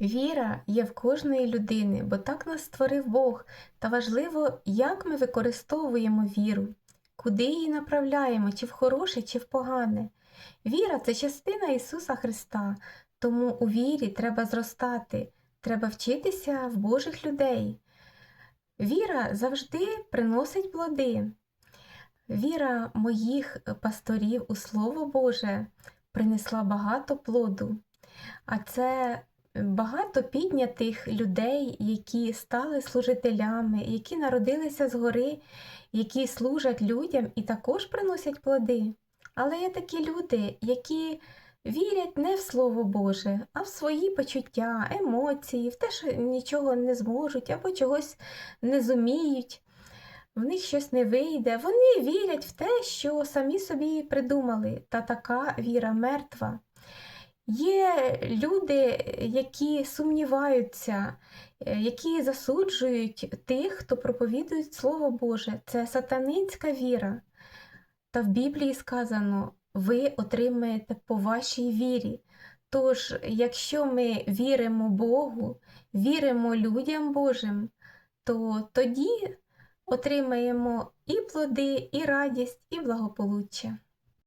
Віра є в кожної людини, бо так нас створив Бог, та важливо, як ми використовуємо віру, куди її направляємо, чи в хороше, чи в погане. Віра це частина Ісуса Христа, тому у вірі треба зростати, треба вчитися в Божих людей. Віра завжди приносить плоди. Віра моїх пасторів у Слово Боже принесла багато плоду. А це багато піднятих людей, які стали служителями, які народилися згори, які служать людям і також приносять плоди. Але є такі люди, які вірять не в Слово Боже, а в свої почуття, емоції, в те, що нічого не зможуть або чогось не зуміють. В них щось не вийде. Вони вірять в те, що самі собі придумали, та така віра мертва. Є люди, які сумніваються, е, які засуджують тих, хто проповідує Слово Боже. Це сатанинська віра. Та в Біблії сказано, ви отримаєте по вашій вірі. Тож, якщо ми віримо Богу, віримо людям Божим, то тоді отримаємо і плоди, і радість, і благополуччя.